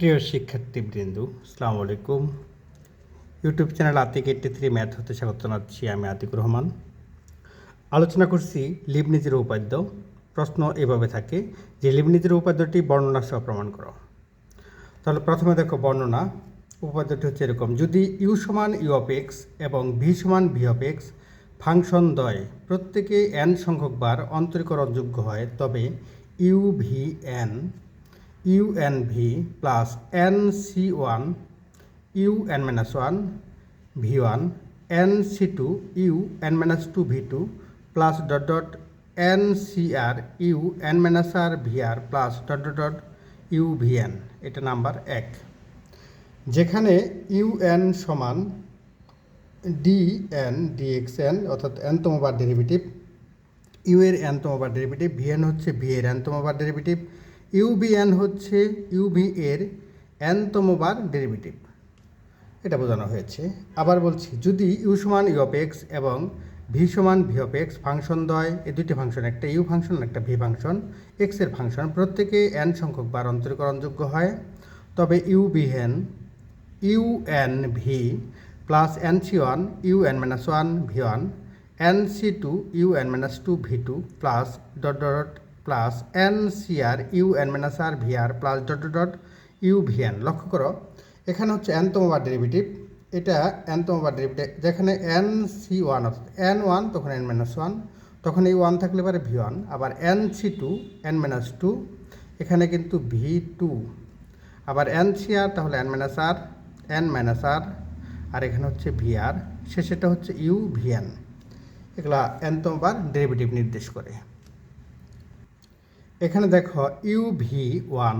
প্রিয় শিক্ষার্থীবৃন্দ, আসসালামু আলাইকুম। YouTube channel Atik eighty three math হতে স্বাগত জানাচ্ছি আমি আতিকুর রহমান। আলোচনা করছি লিবনিজের উপাদ্য। প্রশ্ন এভাবে থাকে, যে লিবনিজের উপাদ্যটি বর্ণনা সহ প্রমাণ করো। তাহলে প্রথমে দেখো বর্ণনা। উপাদ্যটি হচ্ছে এরকম, যদি ইউ সমান ইউ অফ এক্স এবং ভি সমান ভি অফ এক্স ফাংশন দ্বয় প্রত্যেকে এন সংখ্যক বার অন্তরীকরণযোগ্য হয়, তবে u v n u n v plus n c one u n minus one v one n c two u n minus two v two plus dot dot n c r u n minus r v r plus dot dot dot u v n এটা number এক। যেখানে U N সমান d n d x n অর্থাৎ এনতম বার derivative you এর এনতম বার ডেরিভেটিভ ভি এন হচ্ছে ভি এর এনতম বার ডেরিভেটিভ ইউ বি এন হচ্ছে ইউ ভি এর এনতম বার ডেরিভেটিভ এটা বোঝানো হয়েছে। আবার বলছি, যদি ইউ সমান ইউ অফ এবং ভি সমান ভি ফাংশন দয়, এই দুইটি ফাংশন একটা ইউ ফাংশন, একটা ভি ফাংশন এক্সের ফাংশন প্রত্যেকে এন সংখ্যক বার অন্তরীকরণযোগ্য হয়। তবে u v n u n v plus n c one u n minus one v one n c two u n minus two, v two plus dot dot plus n c r u n minus r v r plus dot dot u v n লক্ষ্য করো, এখানে হচ্ছে এনতম বার derivative এটা এনতম বার derivative যেখানে এন সি ওয়ান অর্থাৎ এন ওয়ান তখন এন মাইনাস ওয়ান তখন এই ওয়ান থাকলে পারে ভি ওয়ান আবার n c two n minus two এখানে কিন্তু ভি টু আবার এন সি আর তাহলে n minus r n minus r r এখানে হচ্ছে ভি আর শেষেটা হচ্ছে ইউ ভি এন এগুলা এনতম বার ডেরিভেটিভ নির্দেশ করে। এখানে দেখো ইউ ভি ওয়ান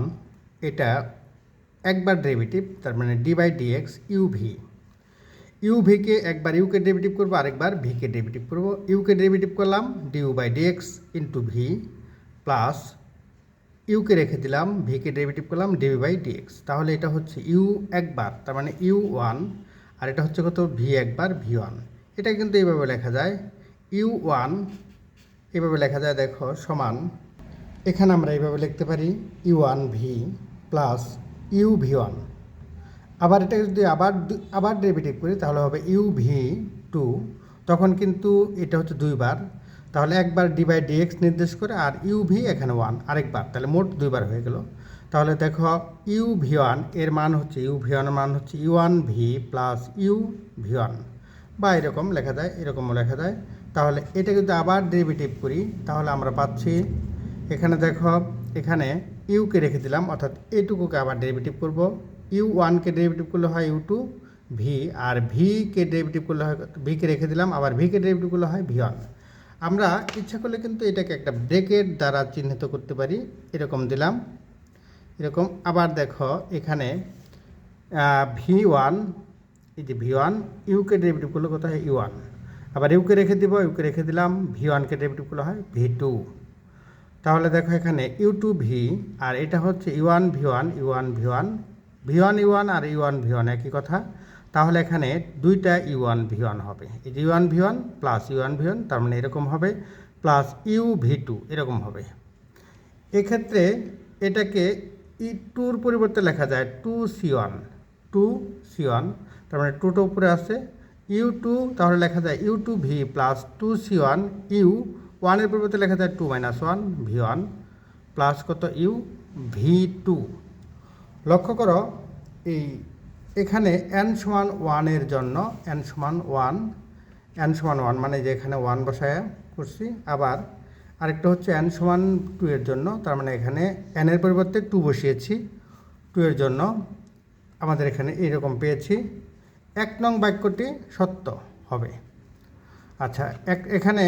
এটা একবার ডেরিভেটিভ তার মানে d by d x u v u V K একবার ইউকে ডেরিভেটিভ করব, আরেকবার ভিকে ডেরিভেটিভ করব। ইউকে ডেরিভেটিভ করলাম d u by d x into v plus UK রেখে দিলাম ভিকে ডেরিভেটিভ করলাম d v by d x তাহলে এটা হচ্ছে ইউ একবার, তার মানে ইউ ওয়ান আর এটা হচ্ছে কত? ভি একবার ভি ওয়ান এটা কিন্তু এইভাবে লেখা যায়। ইউ ওয়ান এভাবে লেখা যায় দেখো, সমান এখানে আমরা এইভাবে লিখতে পারি u one v plus u v one আবার এটা যদি আবার আবার ডেরিভেটিভ করি, তাহলে হবে ইউ ভি টু তখন কিন্তু এটা হচ্ছে দুইবার। তাহলে একবার ডি বাই ডিএক্স নির্দেশ করে আর ইউ ভি এখানে ওয়ান আরেকবার। তাহলে মোট দুইবার হয়ে গেল। তাহলে দেখো ইউ ভি ওয়ানের মান হচ্ছে ইউ ভি ওয়ানের মান হচ্ছে u one v plus u v one বা এরকম লেখা যায়, এরকমও লেখা যায়। তাহলে এটা যদি আবার ডেরিভেটিভ করি, তাহলে আমরা পাচ্ছি এখানে দেখো, এখানে ইউকে রেখে দিলাম, অর্থাৎ এটুকুকে আবার ডেরিভেটিভ করব। ইউ ওয়ানকে ডেরিভেটিভ করলে হয় ইউ টু ভি আর ভিকে ডেরিভেটিভ করলে হয় ভিকে রেখে দিলাম, আবার ভিকে ডেরিভেটিভ করলে হয় ভি ওয়ান আমরা ইচ্ছা করলে কিন্তু এটাকে একটা ব্রেকেট দ্বারা চিহ্নিত করতে পারি, এরকম দিলাম। এরকম, আবার দেখো, এখানে ভি ওয়ান এই যে ভি ওয়ান ইউকে ডেরিভেটিভ করলে কত হয়? ইউ ওয়ান আবার ইউকে রেখে দিব ইউকে রেখে দিলাম ভি ওয়ানকে ডেরিভেটিভ করলে হয় ভি টু তাহলে দেখো এখানে ইউ টু ভি আর এটা হচ্ছে u v one u v one v one u আর ইউ ভি ওয়ান একই কথা। তাহলে এখানে দুইটা ইউ ওয়ান ভি ওয়ান হবে। এই যে v one plus u v one তার মানে এরকম হবে প্লাস ইউ ভি টু এরকম হবে। এক্ষেত্রে এটাকে ই টুর পরিবর্তে লেখা যায় two c one two c one তার মানে টুটা উপরে আছে ইউ টু তাহলে লেখা যায় u two v plus two c one u ওয়ানের পরিবর্তে লেখা যায় two minus one v one plus কত ইউ ভি টু লক্ষ্য করো, এই এখানে এন সমান ওয়ানের জন্য এন সমান ওয়ান এন সমান ওয়ান মানে যে এখানে ওয়ান বসায় করছি, আবার আরেকটা হচ্ছে এন সমান টু এর জন্য, তার মানে এখানে এনের পরিবর্তে টু বসিয়েছি টু এর জন্য আমাদের এখানে এইরকম পেয়েছি। এক নং বাক্যটি সত্য হবে। আচ্ছা এক, এখানে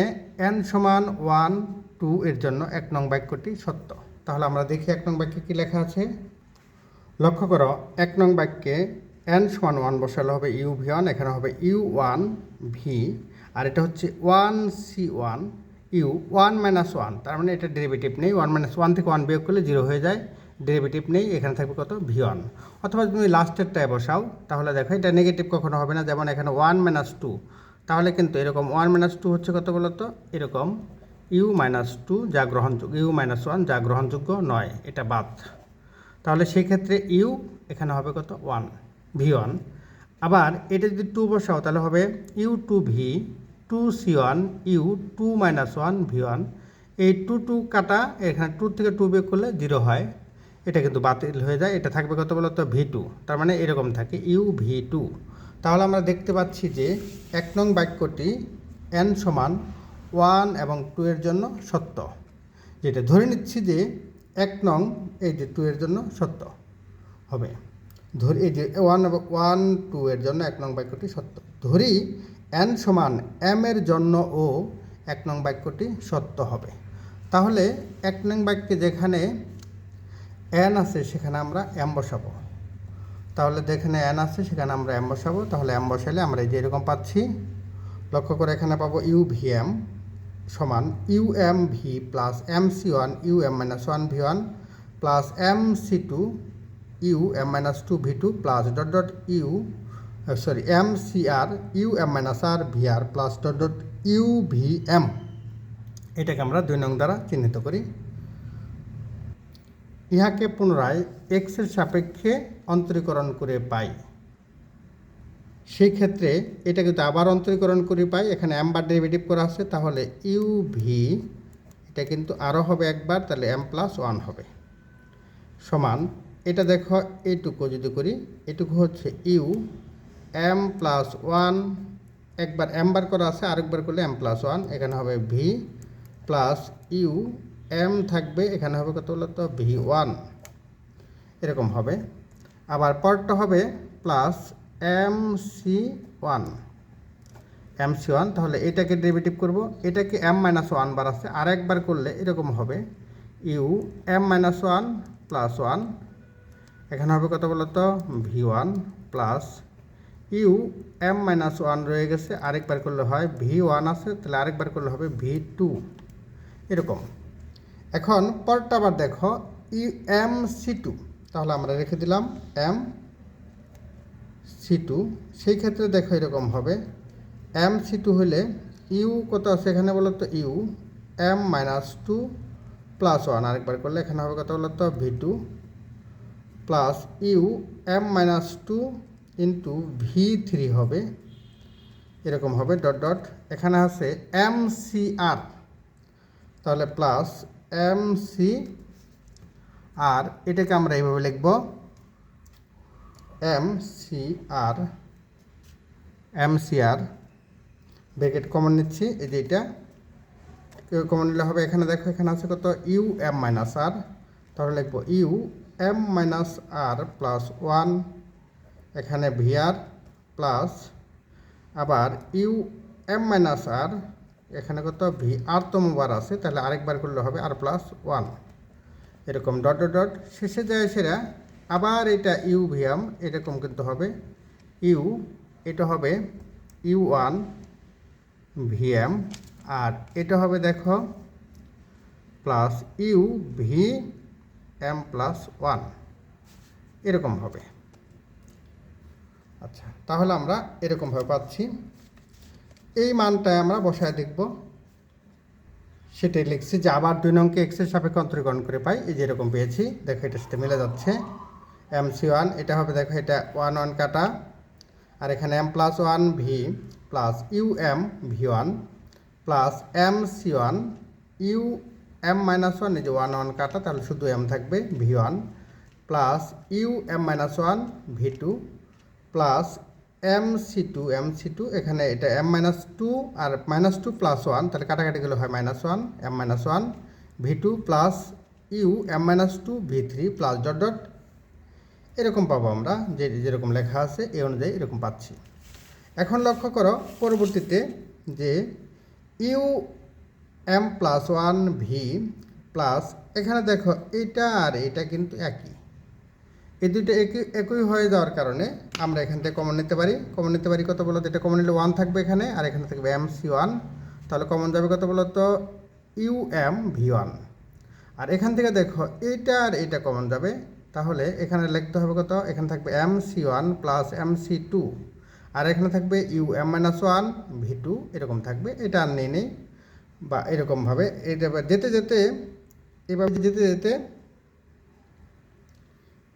এন সমান ওয়ান টু এর জন্য এক নং বাক্যটি সত্য। তাহলে আমরা দেখি এক নং বাক্যে কী লেখা আছে? লক্ষ্য করো, এক নং বাক্যে এন সমান ওয়ান বসালে হবে ইউ ভি ওয়ান এখানে হবে ইউ ওয়ান ভি আর এটা হচ্ছে one c one u one minus one তার মানে এটা ডেরিভেটিভ নেই। ওয়ান মাইনাস ওয়ান থেকে ওয়ান বিয়োগ করলে জিরো হয়ে যায় ডেরিভেটিভ নেই, এখানে থাকবে কত? ভি ওয়ান অথবা তুমি লাস্টেরটায় বসাও, তাহলে দেখো এটা নেগেটিভ কখনো হবে না, যেমন এখানে ওয়ান মাইনাস টু তাহলে কিন্তু এরকম ওয়ান মাইনাস টু হচ্ছে কত বলতো? এরকম ইউ মাইনাস টু যা গ্রহণযোগ্য ইউ মাইনাস ওয়ান যা গ্রহণযোগ্য নয়, এটা বাদ। তাহলে সেই ক্ষেত্রে ইউ এখানে হবে কত? ওয়ান ভি ওয়ান আবার এটা যদি টু বসাও, তাহলে হবে u two v two c one u two minus one v one এই টু টু কাটা, এখানে টু থেকে টু বের করলে জিরো হয়। এটা কিন্তু বাতিল হয়ে যায়। এটা থাকবে কত বলতো? ভি টু তার মানে এরকম থাকে ইউ ভি টু তাহলে আমরা দেখতে পাচ্ছি যে এক নং বাক্যটি এন সমান ওয়ান এবং টু এর জন্য সত্য। যেটা ধরে নিচ্ছি যে এক নং এই যে টু এর জন্য সত্য হবে। ধরি, এই যে ওয়ান এবং ওয়ান টু এর জন্য এক নং বাক্যটি সত্য। ধরি এন সমান এম এর জন্য ও এক নং বাক্যটি সত্য হবে। তাহলে এক নং বাক্যে যেখানে এন আছে সেখানে আমরা এম বসাবো। তাহলে যেখানে এন আছে, সেখানে আমরা এম বসাবো। তাহলে এম বসালে আমরা এই যে এরকম পাচ্ছি। লক্ষ্য করে এখানে পাবো ইউ ভি এম সমান u m v plus m c one u m minus one v one plus m c two u m minus two v two plus dot dot u sorry m c r u m minus r v r plus dot dot u v m এটাকে আমরা দুই নং দ্বারা চিহ্নিত করি। ইহাকে পুনরায় এক্সের সাপেক্ষে অন্তরীকরণ করে পাই। সেই ক্ষেত্রে এটা কিন্তু আবার অন্তরীকরণ করে পাই। এখানে এমবার ডেরিভেটিভ করা আছে, তাহলে ইউ ভি এটা কিন্তু আরও হবে একবার, তাহলে এম প্লাস ওয়ান হবে। সমান, এটা দেখো এইটুকু যদি করি, এটুকু হচ্ছে ইউ এম প্লাস ওয়ান একবার এমবার করা আছে, আরেকবার করলে এম প্লাস ওয়ান এখানে হবে ভি প্লাস ইউ এম থাকবে, এখানে হবে কত বলতো? V one. এরকম হবে। আবার পরটা হবে plus m c one. M c one, তাহলে এটাকে ডেরিভেটিভ করব। এটাকে এম মাইনাস ওয়ান বার আছে। আর একবার করলে এরকম হবে। U m minus one plus one. এখানে হবে কত বলতো? V one plus u m minus one রয়ে গেছে। আরেকবার করলে হয় ভি ওয়ান আছে, তাহলে আরেকবার করলে হবে ভি টু। এরকম। এখন পরটা আবার দেখো ই এম সি টু তাহলে আমরা রেখে দিলাম এম সি টু সেই ক্ষেত্রে দেখো এরকম হবে। এম সি টু হলে ইউ কত আছে এখানে বলো তো u m minus two plus one আরেকবার করলে এখানে হবে কত বলো তো v two plus u m minus two into v three হবে। এরকম হবে ডট ডট এখানে আছে এম সি আর তাহলে প্লাস এম, সি, আর এটাকে আমরা এইভাবে লিখব। M, c, r, m, c, r bracket common নিচ্ছি, এই যে এটা। কমন নিলে হবে এখানে, দেখো এখানে আছে কত? U, m, minus r. তাহলে লিখব u, m, minus r plus one, এখানে ভিআর প্লাস আবার ইউ, এম, মাইনাস আর এখানে কত? ভি আর তম বার আছে, তাহলে আরেকবার করলে হবে আর প্লাস ওয়ান এরকম ডট ডট ডট শেষে যায় সেরা, আবার এটা ইউ ভিএম এরকম কিন্তু হবে। ইউ এটা হবে ইউ ওয়ান ভিএম আর এটা হবে দেখো plus u v m plus one এরকম হবে। আচ্ছা তাহলে আমরা এরকমভাবে পাচ্ছি। এই মানটায় আমরা বসায় দেখব। সেটাই লিখছি যে আবার দুই নংকে এক্সের সাপেক্ষে অন্তরীকরণ করে পাই। এই যে এরকম পেয়েছি। দেখো এটার সাথে মিলে যাচ্ছে। এম সি ওয়ান এটা হবে দেখো এটা ওয়ান ওয়ান কাটা। আর এখানে m plus one v plus u m v one plus m c one u m minus one এই যে ওয়ান ওয়ান কাটা, তাহলে শুধু এম থাকবে v one plus u m minus one v two plus m c two m c two এখানে এটা m minus two আর minus two plus one তাহলে কাটাকাটি গেলে হয় minus one m minus one v two plus u m minus two v three plus dot dot এরকম পাবো আমরা, যে যেরকম লেখা আছে এই অনুযায়ী এরকম পাচ্ছি। এখন লক্ষ্য করো, পরবর্তীতে যে u m plus one v plus এখানে দেখো এটা আর এটা কিন্তু একই। এই দুইটা একই একই হয়ে যাওয়ার কারণে আমরা এখান থেকে কমন নিতে পারি। কমন নিতে পারি কত বলতো? এটা কমন নিলে ওয়ান থাকবে এখানে, আর এখানে থাকবে এম সি ওয়ান তাহলে কমন যাবে কত বলতো? ইউ এম ভি ওয়ান আর এখান থেকে দেখো এইটা আর এইটা কমন যাবে। তাহলে এখানে লিখতে হবে কত? এখানে থাকবে m c one plus m c two আর এখানে থাকবে u m minus one v two এরকম থাকবে। এটা আর নেই নেই, বা এরকমভাবে। এটা যেতে যেতে, এভাবে যেতে যেতে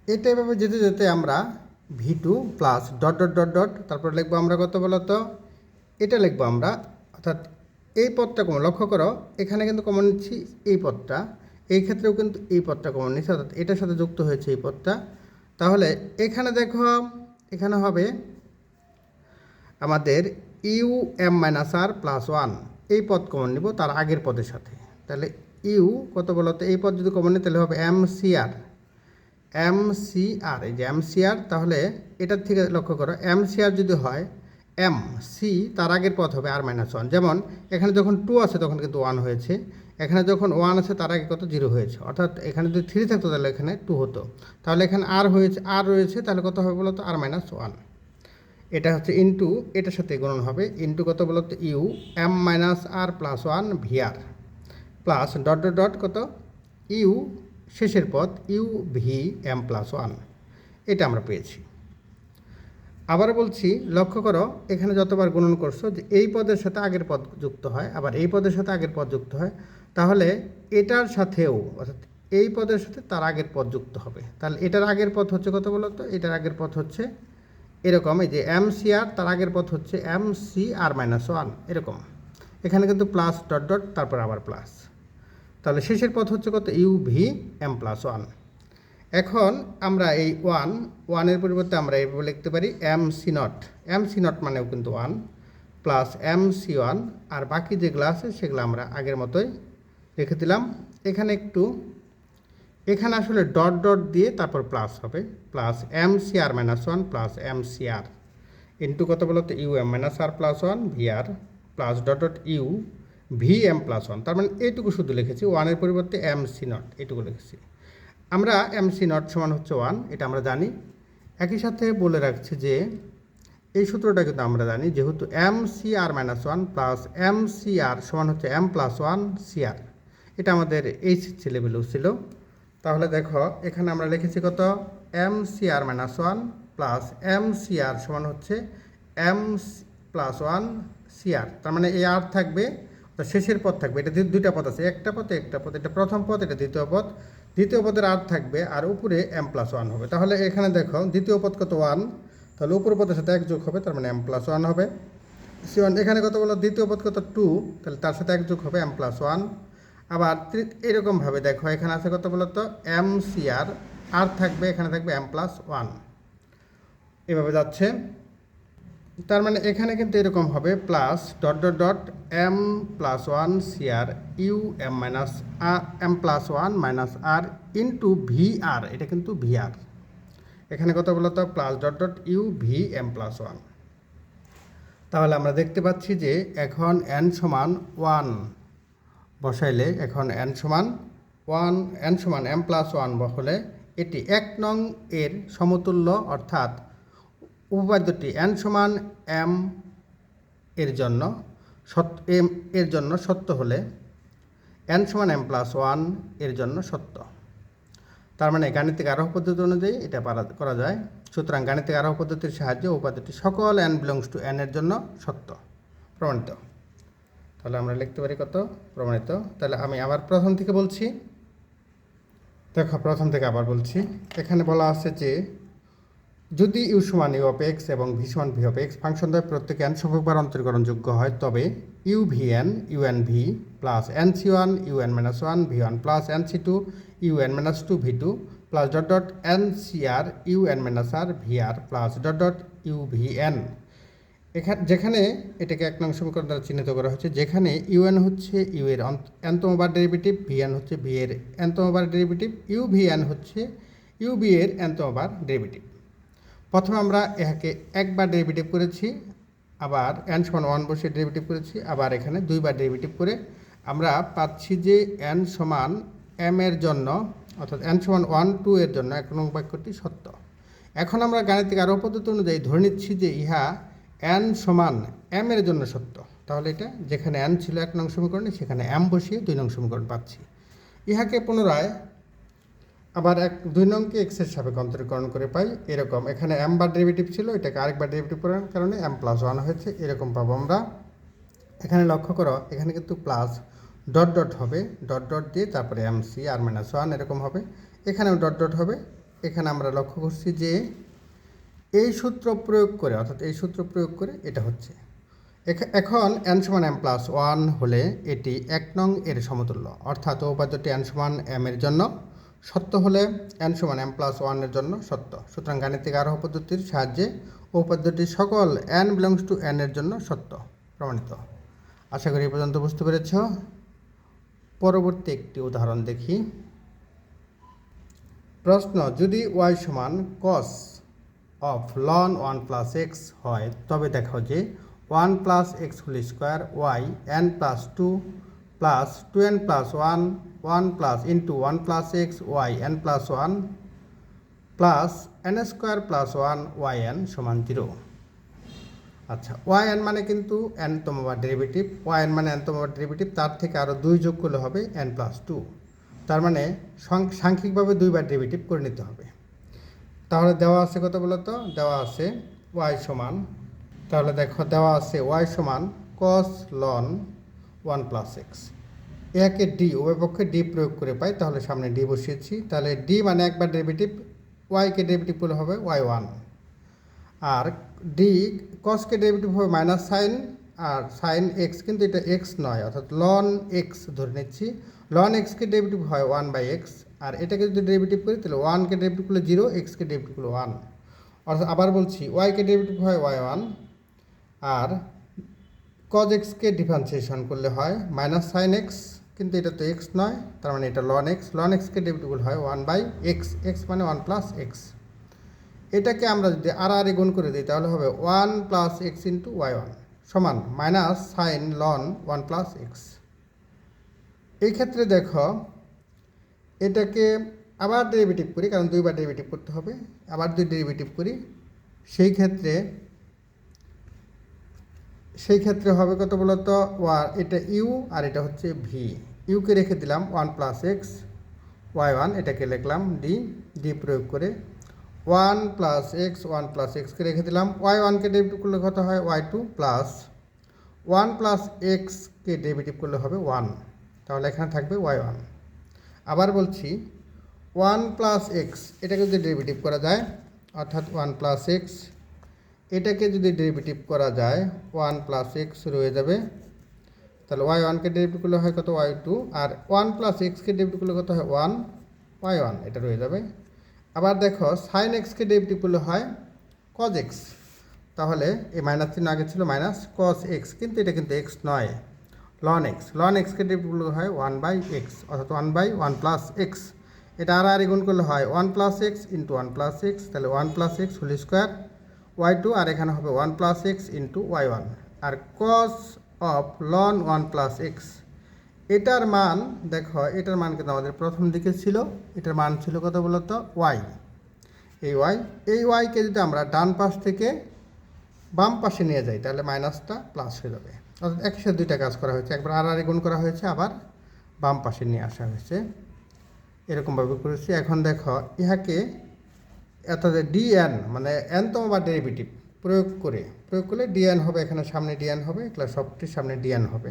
এটা এভাবে যেতে যেতে আমরা v two plus dot dot dot dot তারপর লিখব আমরা কত বলতো এটা লিখব আমরা, অর্থাৎ এই পদটা কমন, লক্ষ্য করো, এখানে কিন্তু কমন নিচ্ছি এই পদটা, এই ক্ষেত্রেও কিন্তু এই পদটা কমন নিচ্ছি, অর্থাৎ এটার সাথে যুক্ত হয়েছে এই পদটা। তাহলে এখানে দেখো, এখানে হবে আমাদের u m minus r plus one এই পদ কমন নিব তার আগের পদের সাথে। তাহলে ইউ কত বলতো এই পদ যদি কমন নিই, তাহলে হবে m c r m c r এই যে এম সি আর তাহলে এটার থেকে লক্ষ্য করো এম সি আর যদি হয় এম সি তার আগের পথ হবে আর মাইনাস ওয়ান। যেমন, এখানে যখন টু আছে তখন কিন্তু ওয়ান হয়েছে। এখানে যখন ওয়ান আছে তার আগে কত? জিরো হয়েছে। অর্থাৎ এখানে যদি থ্রি থাকতো তাহলে এখানে টু হতো। তাহলে এখানে আর হয়েছে আর রয়েছে, তাহলে কত হবে বলতো? R minus one. এটা হচ্ছে ইন্টু এটার সাথে গুণন হবে। ইন্টু কত বলতো? U m minus r plus one v r plus dot dot dot কত? ইউ শেষের পদ u, v, m plus one. এটা আমরা পেয়েছি। আবার বলছি, লক্ষ্য করো, এখানে যতবার গুণন করছ যে এই পদের সাথে আগের পদ যুক্ত হয়, আবার এই পদের সাথে আগের পদ যুক্ত হয়, তাহলে এটার সাথেও, অর্থাৎ এই পদের সাথে তার আগের পদ যুক্ত হবে। তাহলে এটার আগের পথ হচ্ছে কত বলতো এটার আগের পথ হচ্ছে এরকম, এই যে এম সি আর, তার আগের পথ হচ্ছে M C R minus one, এরকম। এখানে কিন্তু প্লাস ডট ডট, তারপর আবার প্লাস। তাহলে শেষের পথ হচ্ছে কত? U V M plus one এখন আমরা এই ওয়ান ওয়ানের পরিবর্তে আমরা এইভাবে লিখতে পারি M C naught M C naught মানেও কিন্তু one plus M C one আর বাকি যেগুলো আছে সেগুলো আমরা আগের মতোই রেখে দিলাম। এখানে একটু, এখানে আসলে ডট ডট দিয়ে তারপর প্লাস হবে। Plus M C R minus one plus M C R into কত বলতো? U M minus R plus one V R plus dot dot U V M plus one তার মানে এইটুকু শুধু লিখেছি ওয়ানের পরিবর্তে এম সি নট এইটুকু লিখেছি। আমরা এম সি নট সমান হচ্ছে ওয়ান এটা আমরা জানি। একই সাথে বলে রাখছি যে, এই সূত্রটা কিন্তু আমরা জানি, যেহেতু M C R minus one plus M C R সমান হচ্ছে M plus one C R এটা আমাদের এইচএসসি লেভেলেও ছিল। তাহলে দেখো, এখানে আমরা লিখেছি কত? M C R minus one plus M C R সমান হচ্ছে M plus one C R তার মানে এই আর থাকবে অর্থাৎ শেষের পদ থাকবে, এটা দুইটা পদ আছে, একটা পদ একটা পদ, এটা প্রথম পদ, এটা দ্বিতীয় পদ। দ্বিতীয় পদের আর থাকবে, আর উপরে এম প্লাস ওয়ান হবে। তাহলে এখানে দেখো, দ্বিতীয় পদ কত ওয়ান তাহলে উপর পদের সাথে এক যোগ হবে, তার মানে এম প্লাস ওয়ান হবে। সি ওয়ান, এখানে কত বলো দ্বিতীয় পদ কত টু তাহলে তার সাথে এক যোগ হবে এম প্লাস ওয়ান আবার এরকমভাবে দেখো, এখানে আছে কত বলতো? এম সি আর আর থাকবে, এখানে থাকবে এম প্লাস ওয়ান এভাবে যাচ্ছে। তার মানে এখানে কিন্তু এরকম হবে plus dot dot dot M plus one C R U M minus R M plus one minus R into V R এটা কিন্তু ভি আর এখানে কত বলতো plus dot dot U V M plus one তাহলে আমরা দেখতে পাচ্ছি যে এখন এন সমান ওয়ান বসাইলে এখন এন সমান ওয়ান এন সমান এম প্লাস ওয়ান হলে এটি এক নং এর সমতুল্য, অর্থাৎ উপপাদ্যটি এন সমান এম এর জন্য সত্য এম এর জন্য সত্য হলে এন সমান এম প্লাস ওয়ানের জন্য সত্য। তার মানে গাণিতিক আরোহ পদ্ধতি অনুযায়ী এটা করা যায়। সুতরাং গাণিতিক আরোহ পদ্ধতির সাহায্যে উপাদ্যটি সকল এন বিলংস টু এন এর জন্য সত্য, প্রমাণিত। তাহলে আমরা লিখতে পারি কত? প্রমাণিত। তাহলে আমি আবার প্রথম থেকে বলছি। দেখো, প্রথম থেকে আবার বলছি। এখানে বলা আছে যে যদি ইউ সমান ইউ অফ এক্স এবং ভি সমান ভি অফ এক্স ফাংশন দ্বয় প্রত্যেক এন সংখ্যকবার অন্তরীকরণযোগ্য হয়, তবে U V N U N V plus N C one U N minus one V one plus N C two U N minus two V two plus dot dot N C R U N minus R V R plus dot dot U V N এখানে, যেখানে এটাকে এক নং সমীকরণ দ্বারা চিহ্নিত করা হচ্ছে যেখানে ইউএন হচ্ছে ইউ এর এনতম বার ডেরিভেটিভ ভিএন হচ্ছে ভি এর এনতম বার ডেরিভেটিভ ইউ ভিএন হচ্ছে ইউ বি এর এনতম বার ডেরিভেটিভ প্রথমে আমরা এটাকে একবার ডেরিভেটিভ করেছি, আবার এন সমান ওয়ান বসে ডেরিভেটিভ করেছি, আবার এখানে দুইবার ডেরিভেটিভ করে আমরা পাচ্ছি যে এন সমান এম এর জন্য, অর্থাৎ এন সমান ওয়ান টু এর জন্য এক নং বাক্যটি সত্য। এখন আমরা গাণিতিক আরও পদ্ধতি অনুযায়ী ধরে নিচ্ছি যে ইহা এন সমান এম এর জন্য সত্য। তাহলে এটা, যেখানে এন ছিল এক নং সমীকরণে, সেখানে এম বসিয়ে দুই নং সমীকরণ পাচ্ছি। ইহাকে পুনরায় আবার এক দুই নংকে এক্সের সাপেক্ষে অন্তরীকরণ করে পাই, এরকম। এখানে এম বার ডেরিভেটিভ ছিল, এটাকে আরেকবার ডেরিভেটিভ করার কারণে এম প্লাস ওয়ান হয়েছে, এরকম পাবো আমরা। এখানে লক্ষ্য করো, এখানে কিন্তু প্লাস ডট ডট হবে ডট ডট দিয়ে তারপরে M C R minus one এরকম হবে। এখানেও ডট ডট হবে। এখানে আমরা লক্ষ্য করছি যে এই সূত্র প্রয়োগ করে, অর্থাৎ এই সূত্র প্রয়োগ করে এটা হচ্ছে। এখ- এখন এন সমান এম প্লাস ওয়ান হলে এটি এক নং এর সমতুল্য, অর্থাৎ উপাদ্যটি এন সমান এম এর জন্য সত্য হলে এন সমান এম প্লাস ওয়ানের জন্য সত্য। সুতরাং গাণিতিক আরোহ পদ্ধতির সাহায্যে উপাদ্যটি সকল এন বিলংস টু এন এর জন্য সত্য, প্রমাণিত। আশা করি এ পর্যন্ত বুঝতে পেরেছ। পরবর্তী একটি উদাহরণ দেখি। প্রশ্ন, যদি ওয়াই সমান cos of ln one plus X হয়, তবে দেখো যে one plus X whole square Y N plus two plus two N plus one one plus into one plus X Y N plus one plus N square plus one Y N সমান zero আচ্ছা Y N মানে কিন্তু এনতম বা derivative y N মানে এনতম বা derivative তার থেকে আরও দুই যোগ করলে হবে এন প্লাস টু তার মানে সাংখ্যিকভাবে দুইবার ডেরিভেটিভ করে নিতে হবে। তাহলে দেওয়া আছে কত বলতো? দেওয়া আছে ওয়াই সমান। তাহলে দেখো, দেওয়া আছে ওয়াই সমান cos ln one plus X. একে ডি, উভয় পক্ষে ডি প্রয়োগ করে পাই, তাহলে সামনে ডি বসিয়েছি। তাহলে ডি মানে একবার ডেরিভেটিভ ওয়াইকে ডেরিভেটিভ করলে হবে ওয়াই ওয়ান আর ডি কসকে ডেরিভেটিভ হবে মাইনাস সাইন আর সাইন এক্স কিন্তু এটা এক্স নয়, অর্থাৎ লন এক্স ধরে নিচ্ছি। লন এক্সকে ডেরিভেটিভ হয় ওয়ান বাই এক্স আর এটাকে যদি ডেরিভেটিভ করি, তাহলে ওয়ানকে ডেরিভেটিভ করলে জিরো এক্সকে ডেরিভেটিভ করলে ওয়ান অর্থাৎ আবার বলছি ওয়াইকে ডেরিভেটিভ হয় ওয়াই ওয়ান আর কজ এক্সকে ডিফারেন্সিয়েশন করলে হয় মাইনাস সাইন এক্স কিন্তু এটা তো এক্স নয়, তার মানে এটা লন এক্স লন এক্সকে ডেরিভেটিভ হয় ওয়ান বাই এক্স এক্স মানে ওয়ান প্লাস এক্স এটাকে আমরা যদি আর আর গুণ করে দিই, তাহলে হবে one plus X into Y one সমান minus sine ln one plus X এই ক্ষেত্রে দেখো, এটাকে আবার ডেরিভেটিভ করি, কারণ দুইবার ডেরিভেটিভ করতে হবে, আবার যদি ডেরিভেটিভ করি, সেই ক্ষেত্রে সেই ক্ষেত্রে হবে কত বলতো? ওয়া এটা ইউ আর এটা হচ্ছে ভি। ইউকে রেখে দিলাম, one plus X, Y one, এটাকে লিখলাম ডি ডি প্রয়োগ করে। One plus X, one plus এক্সকে রেখে দিলাম, ওয়াই ওয়ানকে ডেরিভেটিভ করলে কত হয়? Y two plus. One plus এক্সকে ডেরিভেটিভ করলে হবে ওয়ান, তাহলে এখানে থাকবে ওয়াই ওয়ান। আবার বলছি, ওয়ান প্লাস এক্স, এটাকে যদি ডেরিভেটিভ করা যায়, অর্থাৎ ওয়ান প্লাস এক্স এটাকে যদি ডেরিভেটিভ করা যায় ওয়ান প্লাস এক্স রয়ে যাবে। তাহলে ওয়াই ওয়ানকে ডেরিভেটিভ করলে হয় কত? ওয়াই টু আর ওয়ান প্লাস এক্সকে ডেরিভেটিভ করলে কত হয়? ওয়ান ওয়াই ওয়ান এটা রয়ে যাবে। আবার দেখো সাইন এক্সকে ডেরিভেটিভ করলে হয় কজ এক্স তাহলে এই মাইনাস চিহ্ন আগে ছিল মাইনাস কস এক্স কিন্তু এটা কিন্তু এক্স নয় লন এক্স লন এক্সকে ডেরিভেটিভ হয় ওয়ান বাই এক্স অর্থাৎ one by one plus X এটা আর আর গুণ করলে হয় one plus X into one plus X তাহলে one plus X whole square Y two আর এখানে হবে one plus X into Y one R cos of ln one plus X এটার মান, দেখো, এটার মান কিন্তু আমাদের প্রথম দিকে ছিল। এটার মান ছিল কত বলতো? ওয়াই এই ওয়াই এই ওয়াইকে যদি আমরা ডান পাশ থেকে বাম পাশে নিয়ে যাই, তাহলে মাইনাসটা প্লাস হয়ে যাবে। অর্থাৎ একসাথে দুইটা কাজ করা হয়েছে। একবার আর আর গুণ করা হয়েছে, আবার বাম পাশে নিয়ে আসা হয়েছে। এরকমভাবে করেছি। এখন দেখো, ইহাকে অর্থাৎ ডিএন মানে এনতম বা ডেরিভেটিভ প্রয়োগ করে, প্রয়োগ করলে ডিএন হবে, এখানে সামনে ডিএন হবে এগুলো সবটির সামনে ডিএন হবে।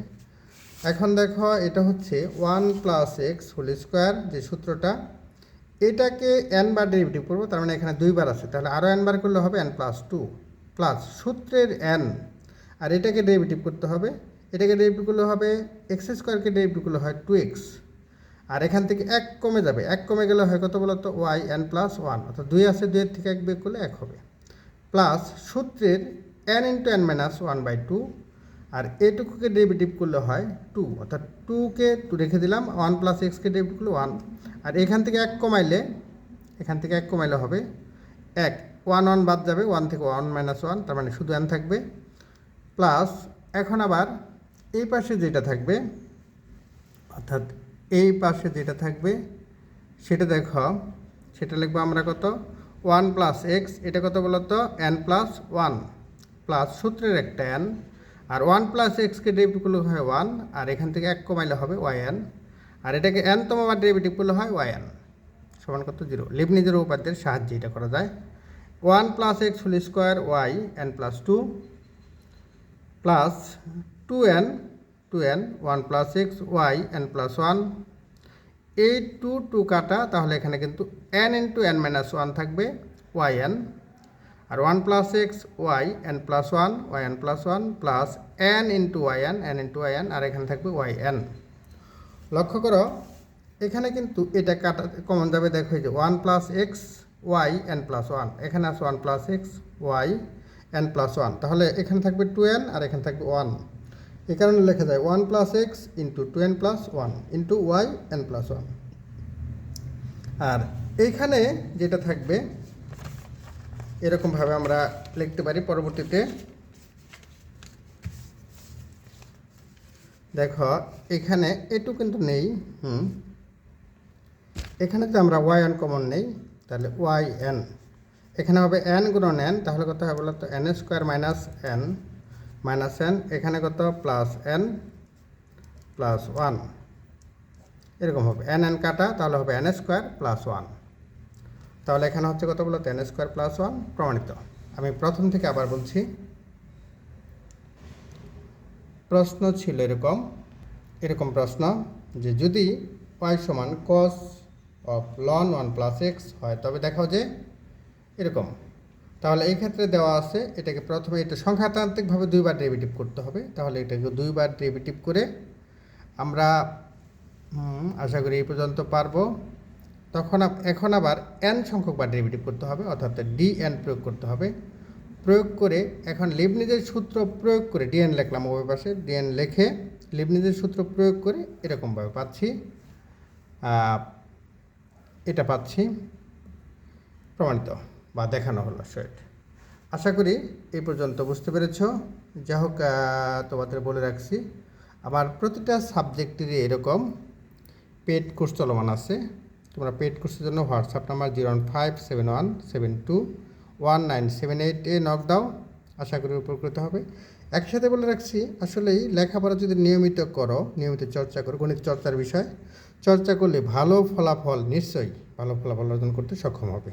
এখন দেখো, এটা হচ্ছে one plus X whole square যে সূত্রটা, এটাকে এন বার ডেরিভেটিভ করব, তার মানে এখানে দুইবার আছে, তাহলে আরও এন বার করলে হবে এন প্লাস টু প্লাস সূত্রের এন আর এটাকে ডেরিভেটিভ করতে হবে, এটাকে ডেরিভেটিভ করলে হবে এক্স স্কোয়ারকে ডেরিভেটিভ করলে হয় টু এক্স আর এখান থেকে এক কমে যাবে। এক কমে গেলে হয় কত বলতো? ওয়াই এন প্লাস ওয়ান অর্থাৎ দুই আছে, দুইয়ের থেকে এক বের করলে এক হবে। প্লাস সূত্রের N into N minus one by two আর এটুকুকে ডেরিভেটিভ করলে হয় টু অর্থাৎ টুকে টু রেখে দিলাম ওয়ান প্লাস এক্সকে ডেরিভেটিভ করলে ওয়ান আর এখান থেকে এক কমাইলে, এখান থেকে এক কমাইলে হবে এক। ওয়ান ওয়ান বাদ যাবে ওয়ান থেকে ওয়ান মাইনাস ওয়ান তার মানে শুধু এন থাকবে। প্লাস এখন আবার এই পাশে যেটা থাকবে, অর্থাৎ এই পাশে যেটা থাকবে, সেটা দেখো। সেটা লিখব আমরা কত? ওয়ান প্লাস এক্স, এটা কত বলতো? N plus one. প্লাস সূত্রের একটা এন। আর ওয়ান প্লাস এক্সকে ডেরিভেটিভ করলে হয় ওয়ান, আর এখান থেকে এক কমাইলে হবে ওয়াই এন। আর এটাকে এন তম আবার ডেরিভেটিভ করলে হয় ওয়াই এন। সমান কত? জিরো। লিবনিজের উপাদ্যের সাহায্যে এটা করা যায়। One plus X whole square Y, N plus two plus two N two N one plus X Y N plus one এই টু টু কাটা তাহলে এখানে কিন্তু N into N minus one থাকবে ওয়াই এন আর one plus X Y N plus one Y N plus one plus N into Y N N into Y N আর এখানে থাকবে Y N লক্ষ্য করো, এখানে কিন্তু এটা কাটা কমন যাবে, দেখো যে one plus X Y N plus one এখানে আছে one plus X Y N plus one তাহলে এখানে থাকবে টু এন আর এখানে থাকবে ওয়ান এই কারণে লেখা যায় one plus X into two N plus one into Y N plus one আর এইখানে যেটা থাকবে, এরকমভাবে আমরা লিখতে পারি পরবর্তীতে। দেখো, এখানে এটু কিন্তু নেই, হুম। এখানে যদি আমরা ওয়াই এন কমন নেই, তাহলে ওয়াই এন এখানে হবে এন গুণন এন তাহলে কত হবে বলতো? N square minus N minus N, এখানে কত? Plus N, plus one. এরকম হবে। এন এন কাটা, তাহলে হবে এন স্কোয়ার প্লাস ওয়ান। তাহলে এখানে হচ্ছে কত বলতো? এন স্কোয়ার প্লাস ওয়ান প্রমাণিত। আমি প্রথম থেকে আবার বলছি, প্রশ্ন ছিল এরকম এরকম প্রশ্ন যে যদি ওয়াই সমান cos of ln one plus X হয়, তবে দেখাও যে এরকম। তাহলে এই ক্ষেত্রে দেওয়া আছে, এটাকে প্রথমে এটা সংখ্যাতান্ত্রিকভাবে দুইবার ডেরিভেটিভ করতে হবে। তাহলে এটাকে দুইবার ডেরিভেটিভ করে আমরা আশা করি এই পর্যন্ত পারব। তখন এখন আবার এন সংখ্যকবার ডেরিভেটিভ করতে হবে, অর্থাৎ ডি এন প্রয়োগ করতে হবে। প্রয়োগ করে এখন লিবনিজের সূত্র প্রয়োগ করে ডিএন লিখলাম ওই পাশে ডিএন লেখে লিবনিজের সূত্র প্রয়োগ করে এরকমভাবে পাচ্ছি। এটা পাচ্ছি। প্রমাণিত। বা দেখানো হলো সেট আশা করি এই পর্যন্ত বুঝতে পেরেছ। যা হোক তোমাদের বলে রাখছি, আমার প্রতিটা সাবজেক্টেরই এরকম পেড কোর্স চলমান আছে। তোমরা পেড কোর্সের জন্য WhatsApp number zero one five seven one seven two one nine seven eight এ নক দাও আশা করি উপকৃত হবে। একসাথে বলে রাখছি, আসলেই লেখাপড়া যদি নিয়মিত করো, নিয়মিত চর্চা করো, গণিত চর্চার বিষয়, চর্চা করলে ভালো ফলাফল নিশ্চয়ই, ভালো ফলাফল অর্জন করতে সক্ষম হবে।